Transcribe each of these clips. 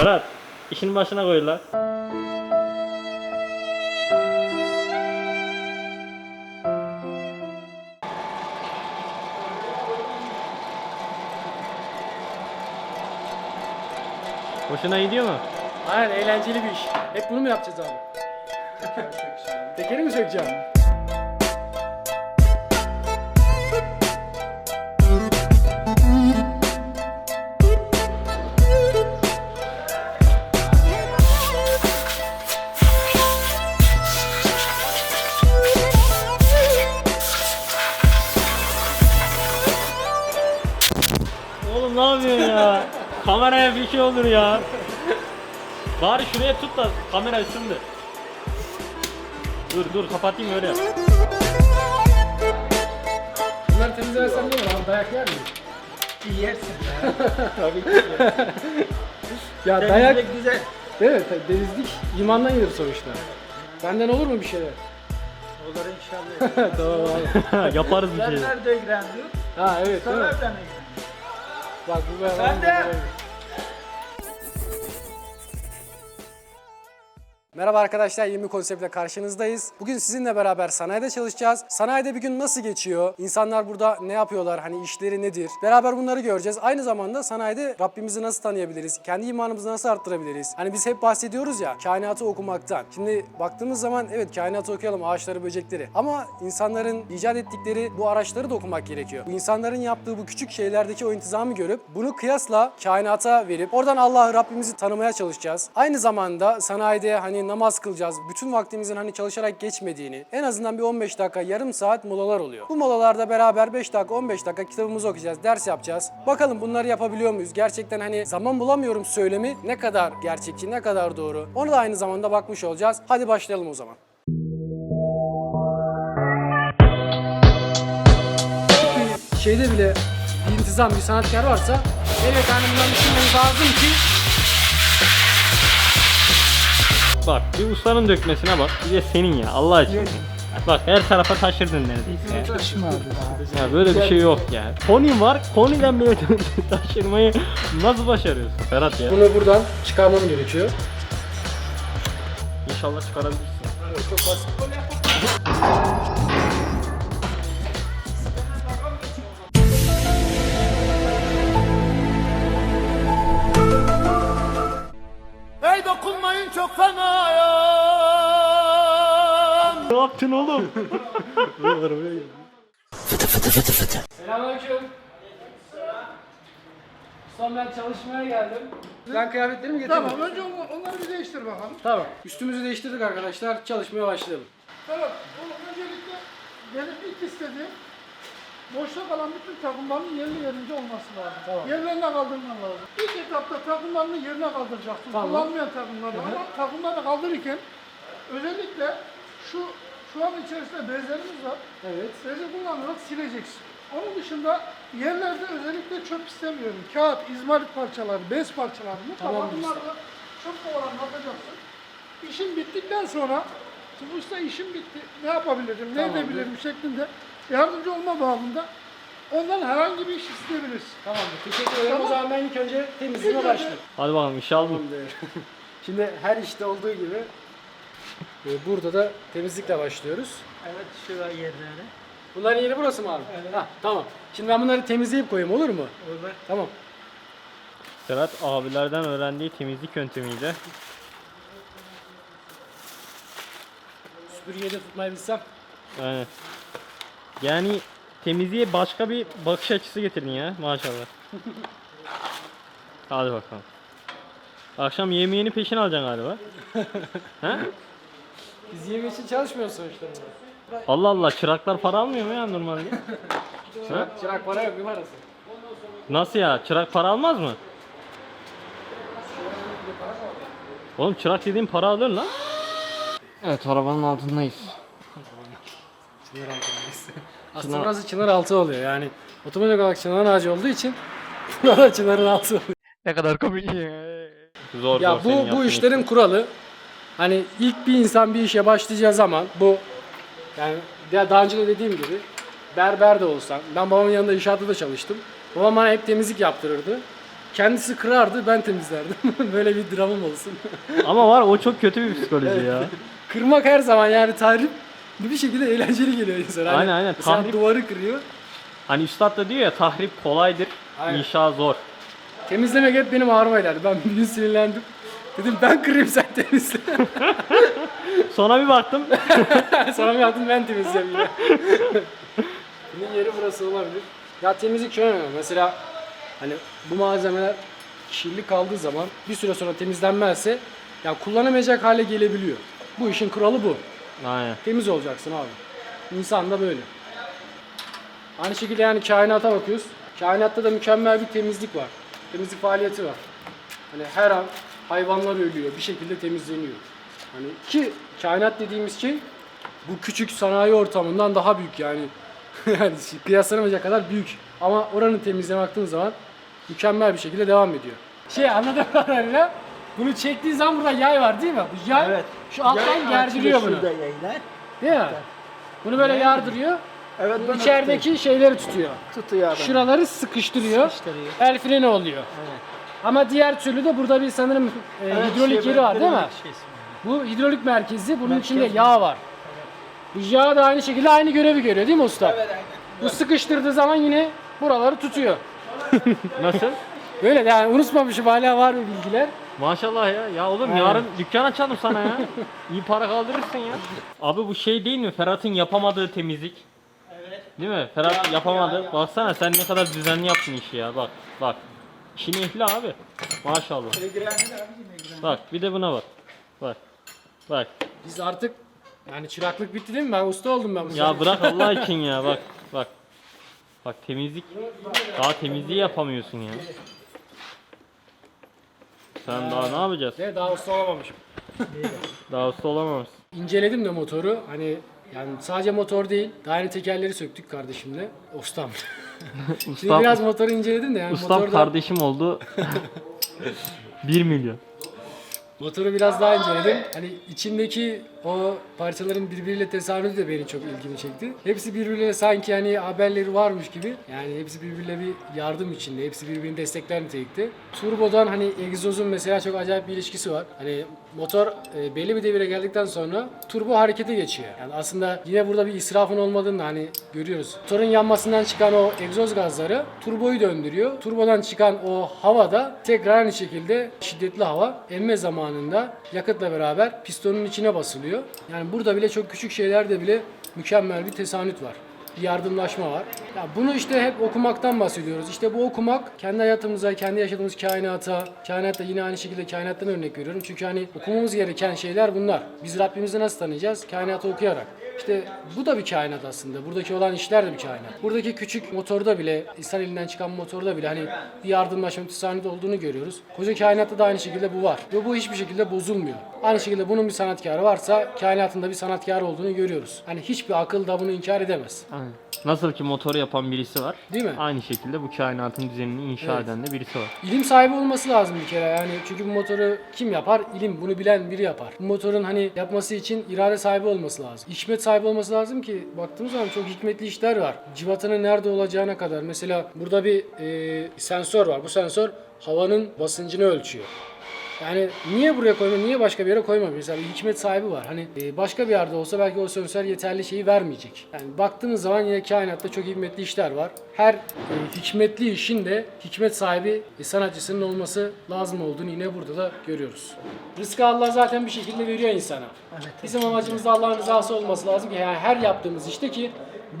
Berat işin başına koy. Hoşuna gidiyor mu? Aynen eğlenceli bir iş. Hep bunu mu yapacağız abi? Tekeri mi sökeceğim? Oğlum ne yapıyorsun ya? Kameraya bir şey olur ya. Bari şuraya tut da kamera ısındı. Dur dur kapatayım öyle. yap. Bunları temizlemesem ne olur abi? Dayak yer miyim? Yersin ya. Tabii ki. ya dayak Temizlik güzel. değil mi? Tabii Denizlik imandan gelir sonuçta. Benden olur mu bir şeyler? Olur inşallah. tamam abi. Yaparız bir şey. Ben nerede giren diyor. Ha evet değil mi? Sana. Bak bu ben Ben Merhaba arkadaşlar, yeni bir konseptle karşınızdayız. Bugün sizinle beraber sanayide çalışacağız. Sanayide bir gün nasıl geçiyor? İnsanlar burada ne yapıyorlar? Hani işleri nedir? Beraber bunları göreceğiz. Aynı zamanda sanayide Rabbimizi nasıl tanıyabiliriz? Kendi imanımızı nasıl arttırabiliriz? Hani biz hep bahsediyoruz ya kainatı okumaktan. Şimdi baktığımız zaman evet kainatı okuyalım, ağaçları, böcekleri. Ama insanların icat ettikleri bu araçları da okumak gerekiyor. Bu insanların yaptığı bu küçük şeylerdeki o intizamı görüp bunu kıyasla kainata verip oradan Allah'ı Rabbimizi tanımaya çalışacağız. Aynı zamanda sanayide hani namaz kılacağız. Bütün vaktimizin hani çalışarak geçmediğini en azından bir 15 dakika yarım saat molalar oluyor. Bu molalarda beraber 5 dakika 15 dakika kitabımızı okuyacağız, ders yapacağız. Bakalım bunları yapabiliyor muyuz? Gerçekten hani zaman bulamıyorum söylemi ne kadar gerçekçi, ne kadar doğru? Onu da aynı zamanda bakmış olacağız. Hadi başlayalım o zaman. şeyde bile bir intizam, bir sanatkar varsa evet hani bundan düşünmemiz lazım ki Bak bir ustanın dökmesine bak. Bir de senin ya Allah aşkına. Bak her tarafa taşırdın neredeyse. Taşıma abi. Ya böyle bir şey yok ya. Koni var. Koni'den bile taşırmayı nasıl başarıyorsun Ferhat ya? bunu buradan çıkarmam gerekiyor. İnşallah çıkarabilirsin. Çok basit. Yaptın oğlum? Selamünaleyküm. Ustam ben çalışmaya geldim. Ben kıyafetlerimi getirdim. Tamam önce onları, onları bir değiştir bakalım. Tamam. Üstümüzü değiştirdik arkadaşlar. Çalışmaya başlayalım. Evet, bu öncelikle benim ilk istediğim boşta kalan bütün takımların yerli yerince olması lazım. Tamam. Yerlerine kaldırman lazım. İlk etapta takımlarını yerine kaldıracaksın. Tamam. Kullanmayan takımları ama takımları kaldırırken özellikle şu şu an içerisinde bezlerimiz var. Evet. Bezi kullanarak sileceksin. Onun dışında yerlerde özellikle çöp istemiyorum. Kağıt, izmarit parçaları, bez parçaları mutlaka Tamam, bunları da çöp kovalarına atacaksın. İşin bittikten sonra usta işim bitti, ne yapabilirim, ne Tamamdır. edebilirim şeklinde yardımcı olma babında ondan herhangi bir iş isteyebilirsin. Tamamdır. Teşekkür ederim. Tamam. O zaman ben ilk önce İlk önce- başlayayım. Hadi bakalım inşallah. Tamamdır. Şimdi her işte olduğu gibi burada da temizlikle başlıyoruz. Evet şu yerleri. Bunların yeri burası mı abi? Ha, tamam. Şimdi ben bunları temizleyip koyayım olur mu? Olur. Tamam. Ferhat abilerden öğrendiği temizlik yöntemiyle Süpürgeyi de tutmayı bilsem. yani, yani temizliğe başka bir bakış açısı getirdin ya maşallah. Hadi bakalım. Akşam yemeğini peşin alacaksın galiba. ha? Biz yeme için çalışmıyoruz sonuçta. Allah Allah çıraklar para almıyor mu ya normalde? ha? Çırak para yok bir parası. Nasıl ya? Çırak para almaz mı? Oğlum çırak dediğin para alır lan. Evet arabanın altındayız. Çınar altındayız. Aslında burası çınar altı oluyor yani. Otomatik olarak çınar ağacı olduğu için burada çınarın altı oluyor. Ne kadar komik Zor Ya zor senin bu bu yaptığın işlerin kuralı hani ilk bir insan bir işe başlayacağı zaman bu yani ya daha önce de dediğim gibi berber de olsan ben babamın yanında inşaatta da çalıştım. Babam bana hep temizlik yaptırırdı. kendisi kırardı ben temizlerdim. Böyle bir dramım olsun. Ama var o çok kötü bir psikoloji ya. Kırmak her zaman yani tahrip bir şekilde eğlenceli geliyor insana. Hani Aynen, aynen. Tahrip- duvarı kırıyor. Hani üstad da diyor ya tahrip kolaydır, Aynen. inşa zor. Temizlemek hep benim ağrıma giderdi. Ben bir gün sinirlendim. Dedim ben kırayım sen temizle. Sonra bir baktım Sonra bir baktım ben temizleyeyim yine. Bunun yeri burası olabilir. Ya temizlik şöyle önemli. Mesela hani bu malzemeler kirli kaldığı zaman bir süre sonra temizlenmezse ya kullanamayacak hale gelebiliyor. Bu işin kuralı bu. Aynen. Temiz olacaksın abi. İnsan da böyle. Aynı şekilde yani kainata bakıyoruz. Kainatta da mükemmel bir temizlik var. Temizlik faaliyeti var. Hani her an hayvanlar ölüyor, bir şekilde temizleniyor. Hani ki kainat dediğimiz şey bu küçük sanayi ortamından daha büyük yani. yani kıyaslanamayacak kadar büyük. Ama oranın temizliğine baktığın zaman mükemmel bir şekilde devam ediyor. Şey anladığım kadarıyla bunu çektiği zaman burada yay var değil mi? Bu yay Evet. şu alttan gerdiriyor bunu. Şurada yaylar. Değil mi? Bunu böyle yardırıyor. Evet bunu İçerideki şeyleri tutuyor. tutuyor adam. Şuraları sıkıştırıyor. Sıkıştırıyor. El freni oluyor. Evet. Ama diğer türlü de burada bir sanırım e, Evet, hidrolik şey, yeri var değil mi? hidrolik şeysi var. Bu hidrolik merkezi. Bunun Merkez içinde mi? yağ var. Bu yağ da aynı şekilde aynı görevi görüyor değil mi usta? Evet aynen. Bu sıkıştırdığı zaman yine buraları tutuyor. Nasıl? Böyle yani unutmamışım hala var mı bilgiler? Maşallah ya. Ya oğlum Aynen. yarın dükkan açalım sana ya. İyi para kaldırırsın ya. Abi bu şey değil mi? Ferhat'ın yapamadığı temizlik. Evet. Değil mi? Ferhat yapamadı. Baksana sen ne kadar düzenli yaptın işi ya. Bak bak. İşin ehli abi. Maşallah. Bak bir de buna bak. Bak. Bak. Biz artık yani çıraklık bitti değil mi? Ben usta oldum ben bu Ya sene. bırak Allah için ya bak. Bak. Bak temizlik. Daha temizliği yapamıyorsun ya. Sen daha ne yapacaksın? De, daha usta olamamışım. Daha usta olamamışsın. İnceledim de motoru. Hani yani sadece motor değil. Daha yeni tekerleri söktük kardeşimle. Ustam. Şimdi Ustam, biraz motoru inceledim de yani ustam motorda- kardeşim oldu. 1 milyon. Motoru biraz daha inceledim. Hani içindeki o parçaların birbiriyle tesadüfü de beni çok ilgimi çekti. Hepsi birbiriyle sanki hani haberleri varmış gibi. Yani hepsi birbiriyle bir yardım içinde. Hepsi birbirini destekler nitelikte. Turbo'dan hani egzozun mesela çok acayip bir ilişkisi var. Hani motor e, belli bir devire geldikten sonra turbo harekete geçiyor. Yani aslında yine burada bir israfın olmadığını hani görüyoruz. Motorun yanmasından çıkan o egzoz gazları turboyu döndürüyor. Turbodan çıkan o hava da tekrar aynı şekilde şiddetli hava emme zamanında yakıtla beraber pistonun içine basılıyor. Yani burada bile çok küçük şeylerde bile mükemmel bir tesanüt var. Bir yardımlaşma var. Ya bunu işte hep okumaktan bahsediyoruz. İşte bu okumak kendi hayatımıza, kendi yaşadığımız kainata, kainatta yine aynı şekilde kainattan örnek veriyorum. Çünkü hani okumamız gereken şeyler bunlar. Biz Rabbimizi nasıl tanıyacağız? Kainatı okuyarak. İşte bu da bir kainat aslında. Buradaki olan işler de bir kainat. Buradaki küçük motorda bile, insan elinden çıkan motorda bile hani bir yardımlaşma, tesanüt olduğunu görüyoruz. Koca kainatta da aynı şekilde bu var. Ve bu hiçbir şekilde bozulmuyor. Aynı şekilde bunun bir sanatkarı varsa kainatında bir sanatkar olduğunu görüyoruz. Hani hiçbir akıl da bunu inkar edemez. Aynen. Nasıl ki motoru yapan birisi var. Değil mi? Aynı şekilde bu kainatın düzenini inşa Evet. eden de birisi var. İlim sahibi olması lazım bir kere yani çünkü bu motoru kim yapar? İlim bunu bilen biri yapar. Bu motorun hani yapması için irade sahibi olması lazım. Hikmet sahibi olması lazım ki baktığımız zaman çok hikmetli işler var. Civatanın nerede olacağına kadar mesela burada bir e, sensör var. Bu sensör havanın basıncını ölçüyor. Yani niye buraya koyma, niye başka bir yere koyma? Mesela bir hikmet sahibi var. Hani e, başka bir yerde olsa belki o sensör yeterli şeyi vermeyecek. Yani baktığınız zaman yine kainatta çok hikmetli işler var. Her e, hikmetli işin de hikmet sahibi e, sanatçısının olması lazım olduğunu yine burada da görüyoruz. Rızkı Allah zaten bir şekilde veriyor insana. Bizim amacımız da Allah'ın rızası olması lazım ki yani her yaptığımız işte ki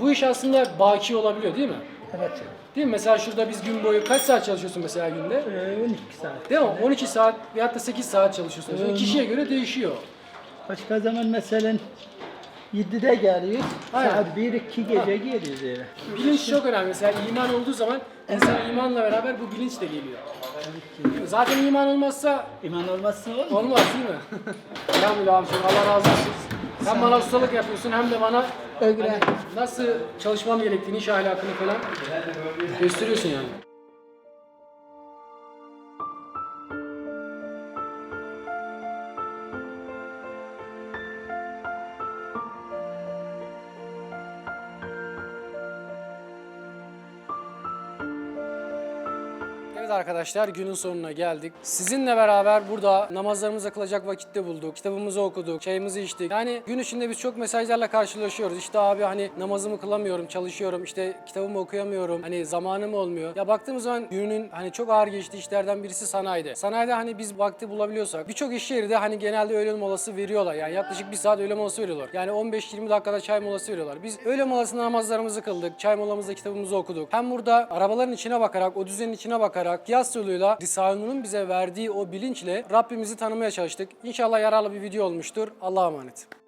bu iş aslında baki olabiliyor değil mi? Evet. Değil mi? Mesela şurada biz gün boyu kaç saat çalışıyorsun mesela günde? Ee, 12 saat. Değil mi? 12 saat veyahut da 8 saat çalışıyorsunuz. Evet. Kişiye göre değişiyor. Başka zaman mesela 7'de geliyor. Aynen. Saat 1-2 gece geliyoruz eve. Bilinç çok önemli. Mesela iman olduğu zaman insan imanla beraber bu bilinç de geliyor. Değil mi? Zaten iman olmazsa İman olmazsa olmaz. olmaz değil mi? Elhamdülillah abi Allah razı olsun. Hem bana ustalık yapıyorsun hem de bana hani nasıl çalışmam gerektiğini, iş ahlakını falan gösteriyorsun yani. Evet arkadaşlar günün sonuna geldik. Sizinle beraber burada namazlarımızı kılacak vakitte bulduk. Kitabımızı okuduk, çayımızı içtik. Yani gün içinde biz çok mesajlarla karşılaşıyoruz. İşte abi hani namazımı kılamıyorum, çalışıyorum, işte kitabımı okuyamıyorum. Hani zamanım olmuyor. Ya baktığımız zaman günün hani çok ağır geçtiği işlerden birisi sanayide. Sanayide hani biz vakti bulabiliyorsak birçok iş yeri de hani genelde öğle molası veriyorlar. Yani yaklaşık bir saat öğle molası veriyorlar. Yani 15-20 dakikada çay molası veriyorlar. Biz öğle molasında namazlarımızı kıldık. Çay molamızda kitabımızı okuduk. Hem burada arabaların içine bakarak, o düzenin içine bakarak kıyas yoluyla Risale-i Nur'un bize verdiği o bilinçle Rabbimizi tanımaya çalıştık. İnşallah yararlı bir video olmuştur. Allah'a emanet.